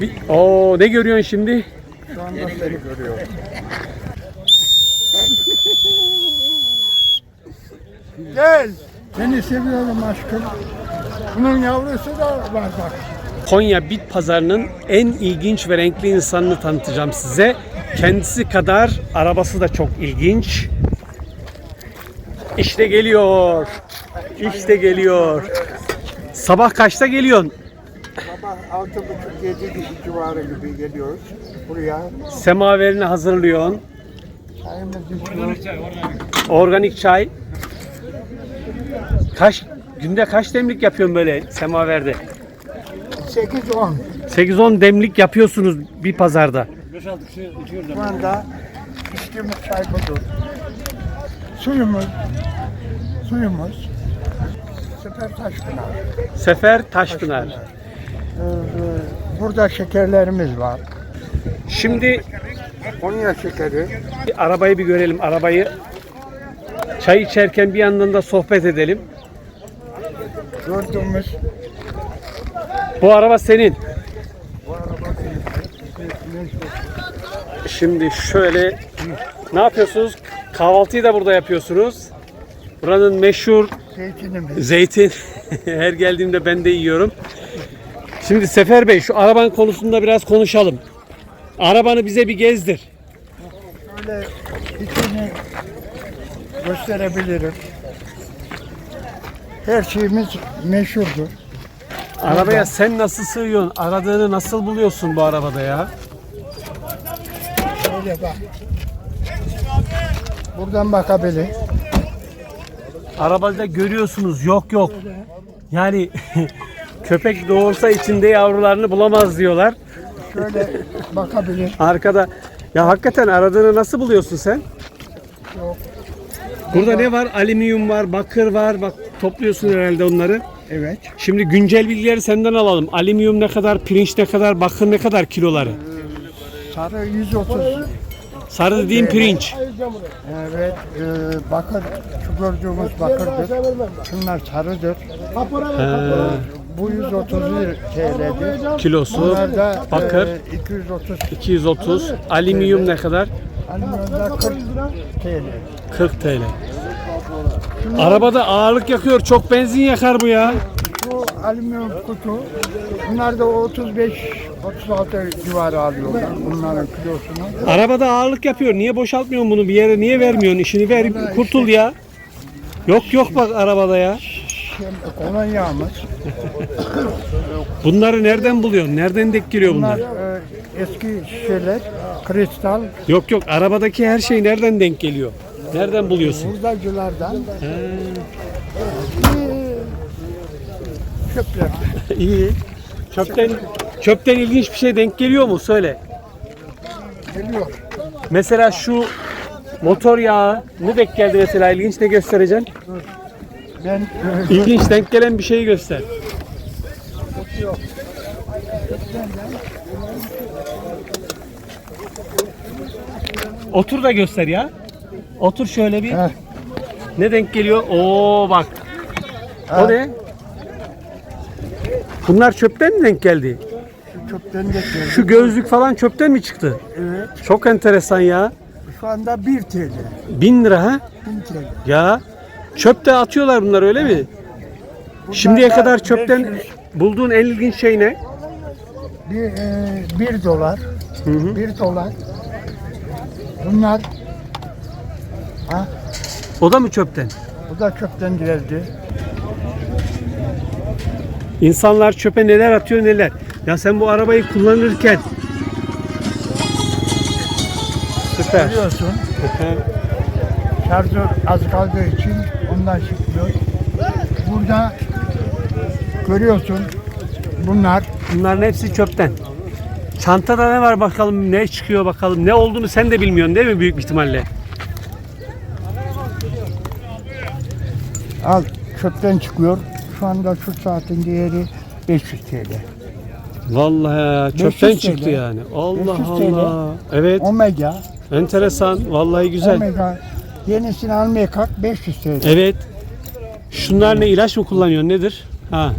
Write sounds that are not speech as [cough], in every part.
Bir, Oo, ne görüyorsun şimdi? Şu anda seni görüyorum. Gel. Seni seviyorum aşkım. Bunun yavrusu da var bak. Konya Bit Pazarı'nın en ilginç ve renkli insanını tanıtacağım size. Kendisi kadar arabası da çok ilginç. İşte geliyor. İşte geliyor. Sabah kaçta geliyorsun? Sabah altı buçuk yedi gibi civarı gibi geliyoruz buraya. Semaverini hazırlıyorsun. Çayımızı içiyoruz. Organik çay. Kaç günde kaç demlik yapıyorsun böyle semaverde? 8-10. 8-10 demlik yapıyorsunuz bir pazarda. Şu anda içtiğimiz çay budur. Suyumuz, suyumuz. Sefer Taşpınar. Sefer Taşpınar. E, Burada şekerlerimiz var. Şimdi Konya şekeri. bir arabayı bir görelim arabayı. Çay içerken bir yandan da sohbet edelim. Gördüğümüz Bu araba senin. Şimdi şöyle ne yapıyorsunuz? Kahvaltıyı da burada yapıyorsunuz. Buranın meşhur zeytinimiz. zeytin. [laughs] Her geldiğimde ben de yiyorum. Şimdi Sefer Bey şu araban konusunda biraz konuşalım. Arabanı bize bir gezdir. Şöyle içini gösterebilirim. Her şeyimiz meşhurdur. Arabaya sen nasıl sığıyorsun? Aradığını nasıl buluyorsun bu arabada ya? Şöyle bak. Buradan bakabilir. Arabada görüyorsunuz yok yok. Yani [laughs] köpek doğursa içinde yavrularını bulamaz diyorlar. Şöyle bakabilir. Arkada ya hakikaten aradığını nasıl buluyorsun sen? Yok. Burada ne var? Alüminyum var, bakır var. Bak topluyorsun herhalde onları. Evet. Şimdi güncel bilgileri senden alalım. Alüminyum ne kadar, pirinç ne kadar, bakır ne kadar kiloları? Sarı 130. Sarı dediğim pirinç. Evet. E, bakır. Şu gördüğümüz bakırdır. Şunlar sarıdır. Bu 130 TL'dir. Kilosu, Bunlar da bakır e, 230. 230, alüminyum ne kadar? Alüminyumda 40 TL. 40 TL. Arabada ağırlık yakıyor. Çok benzin yakar bu ya. Bu alüminyum kutu. Bunlar da 35 36 civarı alıyorlar bunların kilosunu. Arabada ağırlık yapıyor. Niye boşaltmıyorsun bunu bir yere? Niye vermiyorsun? İşini ver, kurtul ya. Yok yok bak arabada ya. Şimdi kolonyamız. Bunları nereden buluyorsun? Nereden denk geliyor Bunlar bunlar? e, eski şişeler, kristal, Yok yok arabadaki her şey nereden denk geliyor? Nereden buluyorsun? hurdacılardan. He, Çöpler. [laughs] İyi. Çöpten çöpten ilginç bir şey denk geliyor mu? Söyle. Geliyor. Mesela şu motor yağı ne denk geldi mesela ilginç ne göstereceksin? Ben İlginç denk gelen bir şeyi göster. Otur da göster ya. Otur şöyle bir. Heh. Ne denk geliyor? Oo bak. O ne? Bunlar çöpten mi denk geldi? şu çöpten de geldi. Şu gözlük falan çöpten mi çıktı? Evet. Çok enteresan ya. Şu anda 1 TL. Bin lira ha? 1000 TL. Ya. Çöpte atıyorlar bunlar öyle mi? Bunlar Şimdiye da kadar çöpten 500, bulduğun en ilginç şey ne? bir, e, 1 dolar. Hı hı. 1 dolar. Bunlar ha, O da mı çöpten? bu da çöpten geldi. İnsanlar çöpe neler atıyor neler. Ya sen bu arabayı kullanırken Süper. Görüyorsun. Şarjı az kaldığı için ondan çıkıyor. Burada görüyorsun bunlar Bunların hepsi çöpten. Çantada ne var bakalım ne çıkıyor bakalım. Ne olduğunu sen de bilmiyorsun değil mi büyük ihtimalle? al çöpten çıkıyor. Şu anda şu saatin değeri 500 TL. Vallahi ya, 500 çöpten TL. çıktı yani. Allah 500 TL. Allah. Evet Omega, enteresan. Vallahi güzel. Omega yenisini almaya kalk 500 TL. Evet. Şunlar ne ilaç mı kullanıyorsun nedir? Ha.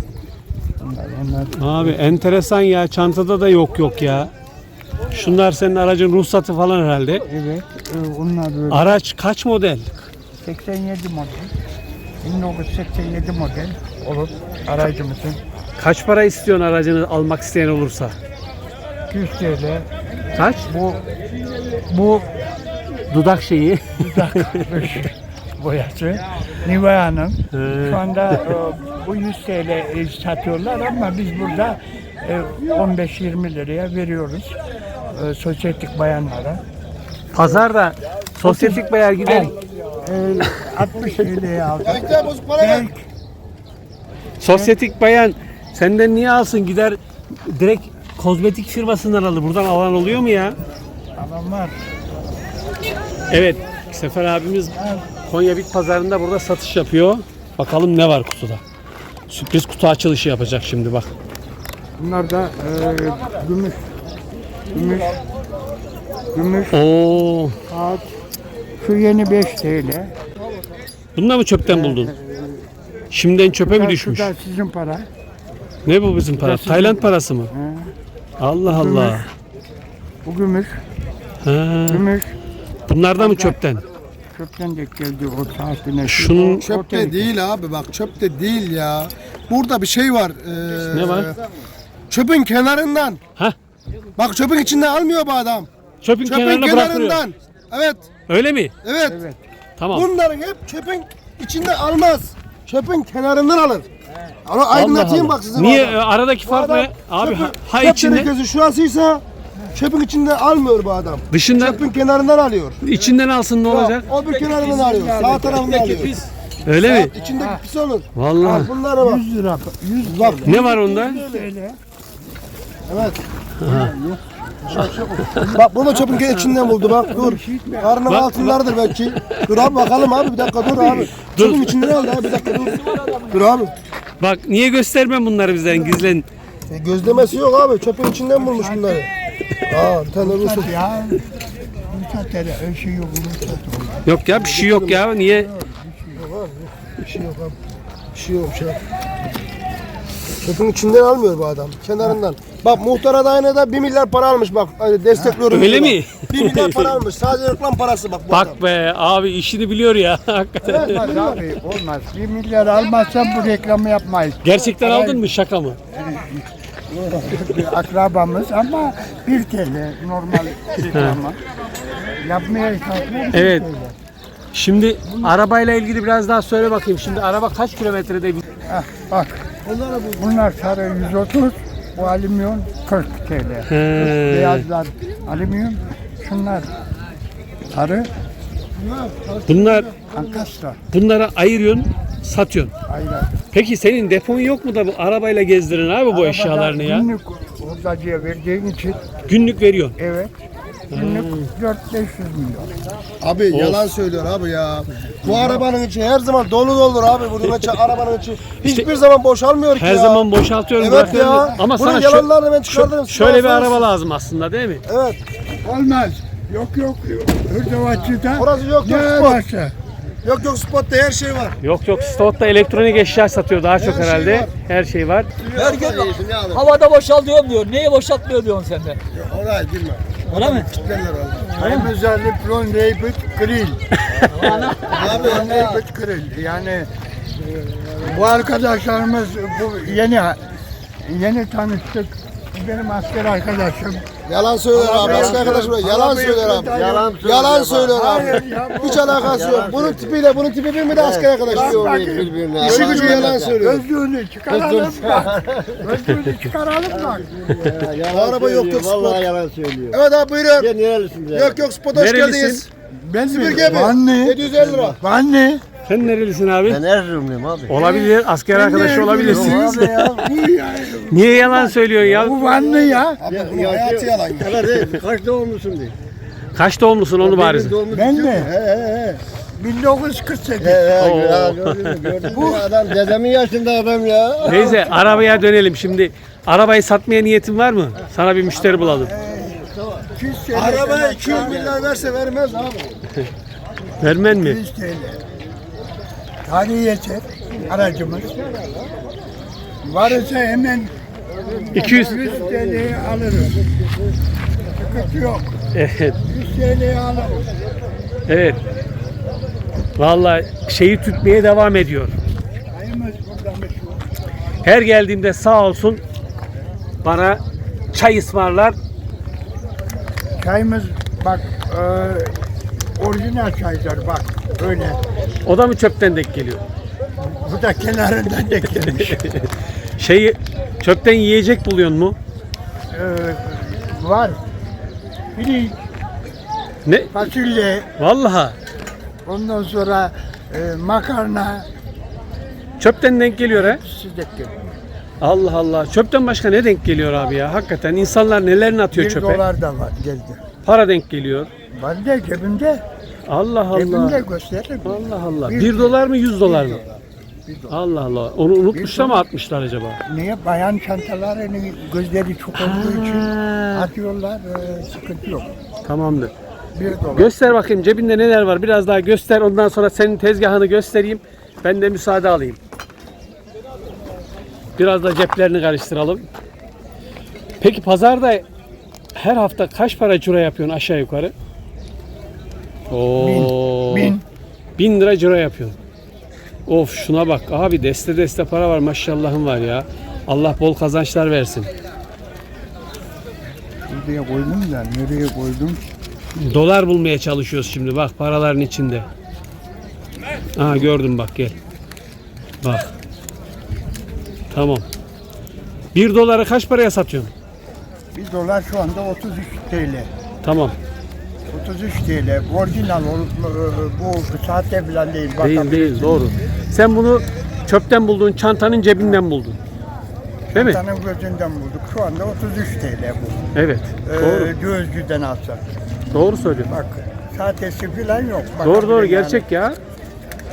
bunlar. Onlar Abi enteresan ya. Çantada da yok yok ya. Şunlar senin aracın ruhsatı falan herhalde. evet. e, Onlar böyle. Araç kaç model? 87 model. 1987 model olup aracımızın Kaç para istiyorsun aracını almak isteyen olursa? 200 TL. Kaç? Bu bu Dudak şeyi. dudak dış boyası. Nivea Hanım. Ee, Şu anda e, bu 100 TL e, satıyorlar ama biz burada e, 15-20 liraya veriyoruz. E, Sosyetik bayanlara. Pazarda sosyetik bayağı gider. E, 60 TL'ye aldık. Belki Sosyetik bayan senden niye alsın gider direkt kozmetik firmasından alır. Buradan alan oluyor mu ya? alan var. Evet. Sefer abimiz Konya Bit Pazarı'nda burada satış yapıyor. Bakalım ne var kutuda. Sürpriz kutu açılışı yapacak şimdi bak. Bunlar da e, gümüş. Gümüş. Gümüş. Oo. Saat. Şu yeni 5 TL. Bunu da mı çöpten buldun? Şimdiden çöpe mi düşmüş? da sizin para. Ne bu bizim para? sizin- Tayland parası mı? He. Allah Allah. Bu gümüş. Ha. Gümüş. Bunlar da mı çöpten? Çöpten de geldi o saatine. Şunun- Çöp de değil abi bak çöp de değil ya. Burada bir şey var. ee, Ne var? Çöpün kenarından. Hah. Bak çöpün içinden almıyor bu adam. Çöpün, Çöpün kenarına bırakılıyor. kenarından. Evet, Öyle mi? evet. Evet. Tamam. Bunların hep çöpün içinde almaz. Çöpün kenarından alır. Ama aydınlatayım Allah bak size. Niye adam. e, aradaki Bu fark adam ne? Abi çöpün- ha, ha çöp içinde tenekesi şurasıysa çöpün içinde almıyor bu adam. dışından Çöpün kenarından alıyor. içinden alsın ne olacak? O bir kenarından alıyor. Sağ tarafından alıyor. Öyle mi? İçindeki pis olur. Vallahi. Bunlara bak. 100 lira. 100 Bak. Ne var onda? Evet. [laughs] bak bunu çöpün içinden buldu bak dur. Karnın Bak, altınlardır belki. Dur abi bakalım abi bir dakika dur abi. Çöpün içinden aldı abi bir dakika dur. Dur abi. Bak niye göstermem bunları bizden gizlen? E, gözlemesi yok abi çöpün içinden bulmuş bunları. Aa bir tane Rus. Ya. Öyle şey yok. Olur. Yok ya bir şey yok ya. Niye? Bir şey yok abi. Bir şey yok şey. Çöpün içinden almıyor bu adam. Kenarından. Bak muhtara dayanada 1 milyar para almış bak. Hani destekliyorum. Öyle mi? bak. 1 milyar para almış. Sadece reklam parası bak bu adam. Bak be abi işini biliyor ya. Hakikaten. [laughs] Olmaz abi. Olmaz. 1 milyar almazsan bu reklamı yapmayız. Gerçekten aldın mı şaka mı? Bir akrabamız ama 1 TL normal reklamı. Yapmaya kalkıyor. bir Evet. Şimdi arabayla ilgili biraz daha söyle bakayım. Şimdi araba kaç kilometrede? bir- Heh, bak. Bunlar sarı 130, bu alüminyum 40 TL. He. Beyazlar alüminyum, şunlar sarı Bunlar ankastra. bunlara ayırıyorsun, satıyorsun. Aynen. Peki senin depon yok mu da bu arabayla gezdirin abi bu eşyalarını ya? Günlük hurdacıya verdiğin için Günlük veriyorsun. evet. Günlük 4-500 milyon. Abi yalan söylüyor abi ya. Bu arabanın içi her zaman dolu doludur abi. Bunun içi arabanın içi hiçbir zaman boşalmıyor ki Her ya. zaman boşaltıyorum. Evet bırakıyorum. ya. Ama Bunun sana yalanlarını ben şö- çıkartırım. şö- şöyle bir araba lazım aslında değil mi? Evet. Olmaz. Yok yok. Hırdavatçıda Orası yok, yok, ne spot. varsa. Yok yok spotta her şey var. Yok yok Stott'ta elektronik eşya satıyor daha çok Her şey herhalde. var. Her şey var. Her gün. Havada boşal diyorum diyor. Neyi boşaltmıyor diyorsun sen de? Oraya girme. Öyle mi? Kitlerler abi. Sayın Özellik Ron Rabbit Grill. Abi Rabbit Grill. Yani e, bu arkadaşlarımız bu yeni yeni tanıştık. Benim asker arkadaşım. yalan söylüyor abi. Abi, Eski arkadaşım yalan abi, söylüyor abi. Yalan, abi. yalan söylüyor Hayır abi. ya, Hiç alakası yok. Bunun tipiyle bunun tipi bir mi de asker arkadaşı yok. Bak, İşi gücü yalan söylüyor. Gözlüğünü çıkaralım bak. Gözlüğünü çıkaralım bak. Araba yok yok spot. Vallahi yalan söylüyor. Evet abi buyurun. Sen nerelisin ya? Yok yok spot hoş geldiniz. Ben Süpürge mi? Vanlı. 750 lira. Vanlı. Sen nerelisin abi? Ben Erzurumluyum abi. Olabilir. Asker arkadaşı olabilirsin. Abi ya. Bu ya. Niye yalan söylüyorsun ya? Bu Vanlı ya. Abi bunun hayatı yalan ya. Yalan değil. Kaç doğumlusun diye. Kaç doğumlusun onu bari. Ben mi? He he he. 1948. He he. Oo. Ya, gördün mü? Gördün mü? Adam dedemin yaşında adam ya. Neyse arabaya dönelim şimdi. Arabayı satmaya niyetin var mı? Sana bir müşteri bulalım. 200 TL. Arabaya 200 milyar verse vermez abi. Vermen mi? 200 TL. Tarihi yeter aracımız. Varsa hemen 200 100 TL'yi alırız. Sıkıntı yok. Evet. 100 TL'yi alırız. Evet. Vallahi şeyi tutmaya devam ediyor. Çayımız burada meşhur. Her geldiğimde sağ olsun bana çay ısmarlar. Çayımız bak e, orijinal çaydır bak öyle. O da mı çöpten denk geliyor? Bu da kenarından da gelmiş. [laughs] Şeyi çöpten yiyecek buluyorsun mu? E, var. Pirinç, Ne? fasulye, Vallahi ondan sonra e, makarna çöpten denk geliyor ha. sizde Allah Allah. Çöpten başka ne denk geliyor abi ya? Hakikaten insanlar nelerini atıyor Bir çöpe? dolar da var geldi. Para denk geliyor. Var da cebimde. Allah Cebimde Allah. gösteririm. Allah Allah. Bir 1 dolar mı 100 dolar mı? Bir dolar. Allah Allah. Onu unutmuşlar mı atmışlar acaba? Niye bayan çantalarını gözleri çok olduğu için atıyorlar e, sıkıntı yok. Tamamdır. Bir dolar. Göster bakayım cebinde neler var. Biraz daha göster. Ondan sonra senin tezgahını göstereyim. Ben de müsaade alayım. Biraz da ceplerini karıştıralım. Peki pazarda her hafta kaç para ciro yapıyorsun aşağı yukarı? Oo. bin. Bin. Bin lira ciro yapıyorsun. Of şuna bak abi deste deste para var maşallahım var ya. Allah bol kazançlar versin. Buraya koydum da nereye koydum? Dolar bulmaya çalışıyoruz şimdi bak paraların içinde. Aha gördüm bak gel. Bak. Tamam. Bir doları kaç paraya satıyorsun? Bir dolar şu anda 33 TL. Tamam. 33 TL. Orijinal olup e, bu sahte falan değil. Değil değil doğru. Sen bunu çöpten buldun, çantanın cebinden buldun. Değil mi? Çantanın gözünden bulduk. Şu anda 33 TL bu. Evet. Ee, Doğru. Gözcüden alsak. Doğru söylüyorsun. Bak sahtesi falan yok. Doğru doğru yani. gerçek ya.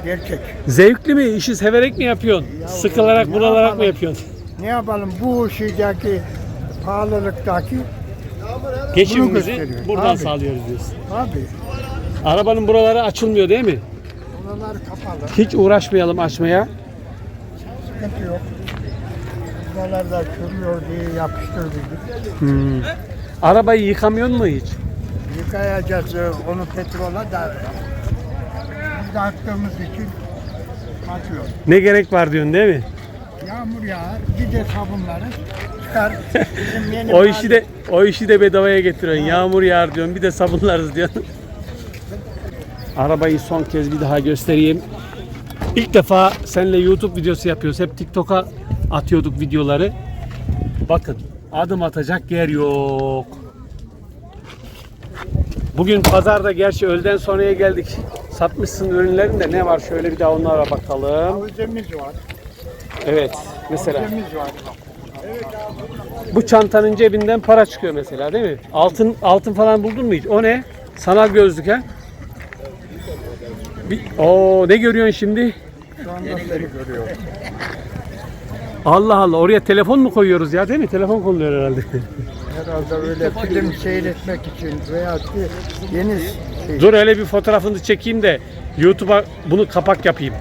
Gerçek. Zevkli mi? İşi severek mi yapıyorsun? Sıkılarak, ne bunalarak mı yapalım? yapıyorsun? Ne yapalım bu şeydeki pahalılıktaki Geçimimizi gösteriyor. buradan Abi. sağlıyoruz diyorsun. abi Arabanın buraları açılmıyor değil mi? buralar kapalı. Hiç uğraşmayalım açmaya. Sıkıntı yok. Buralarda çürüyor diye yapıştırdık. Hmm. Arabayı yıkamıyor mu hiç? Yıkayacağız e, onu petrola da biz de attığımız için atıyor. Ne gerek var diyorsun değil mi? Yağmur yağar, gider sabunları çıkar. Bizim yeni O işi de o işi de bedavaya getiriyorsun. Yağmur yağar diyorsun. Bir de sabunlarız diyorsun. Arabayı son kez bir daha göstereyim. İlk defa seninle YouTube videosu yapıyoruz. Hep TikTok'a atıyorduk videoları. Bakın adım atacak yer yok. Bugün pazarda gerçi öğleden sonraya geldik. Satmışsın ürünlerin de ne var şöyle bir daha onlara bakalım. Havuzemiz var. Evet mesela. Havuzemiz var. Bu çantanın cebinden para çıkıyor mesela değil mi? Altın altın falan buldun mu hiç? O ne? Sanal gözlük ha? Bir, oo, ne görüyorsun şimdi? Şu anda seni görüyor. Allah Allah oraya telefon mu koyuyoruz ya değil mi? Telefon konuluyor herhalde. Herhalde öyle film seyretmek için veya yeni şey. Dur öyle bir fotoğrafını çekeyim de YouTube'a bunu kapak yapayım.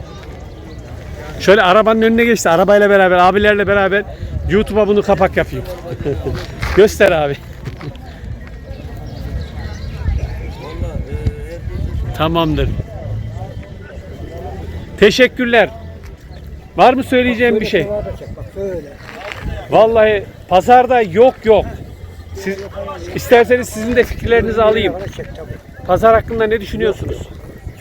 Şöyle arabanın önüne geçti. Arabayla beraber, abilerle beraber YouTube'a bunu kapak yapayım. [laughs] Göster abi. Tamamdır. Teşekkürler. Var mı söyleyeceğim bir şey? Vallahi pazarda yok yok. Siz isterseniz sizin de fikirlerinizi alayım. Pazar hakkında ne düşünüyorsunuz?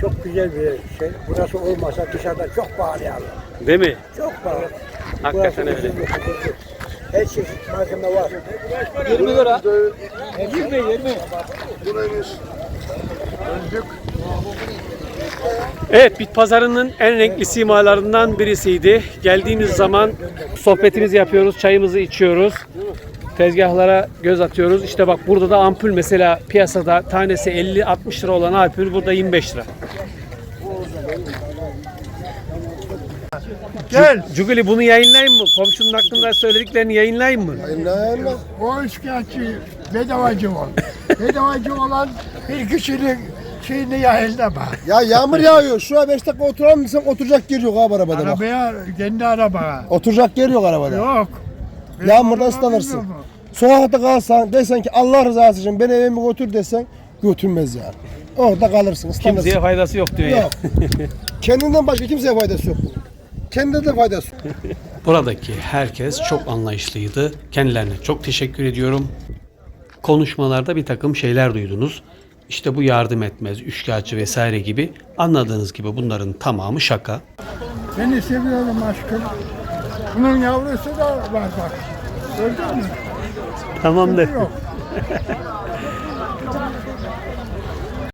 Çok güzel bir şey. Burası olmasa dışarıda çok pahalı yani. Değil mi? Çok pahalı. Hakikaten öyle. Her çeşit malzeme var. 20 lira. 20 20. Evet, bit pazarının en renkli simalarından birisiydi. Geldiğimiz zaman sohbetimizi yapıyoruz, çayımızı içiyoruz. Tezgahlara göz atıyoruz. İşte bak burada da ampul mesela piyasada tanesi 50-60 lira olan ampul burada 25 lira. Gel. Cuguli bunu yayınlayayım mı? Komşunun hakkında söylediklerini yayınlayayım mı? O üçkağıtçı bedavacı ol. bedavacı olan bir kişinin şeyini yayıldı bak. Ya yağmur yağıyor. Şuraya 5 dakika oturalım desem oturacak yer yok abi arabada bak. Arabaya, kendi arabaya. Oturacak yer yok arabada. Yok. Yağmurda ıslanırsın. Sokakta kalsan desen ki Allah rızası için beni evime götür desen götürmez yani. Orada kalırsın ıslanırsın. Kimseye faydası yok diyor ya. Yok. [laughs] Kendinden başka kimseye faydası yok. Kendine de faydası. Buradaki herkes çok anlayışlıydı. Kendilerine çok teşekkür ediyorum. Konuşmalarda bir takım şeyler duydunuz. İşte bu yardım etmez, üçkağıtçı vesaire gibi. Anladığınız gibi bunların tamamı şaka. Seni seviyorum aşkım. Bunun yavrusu da var bak. Gördün mü? Tamamdır. Yok. [laughs]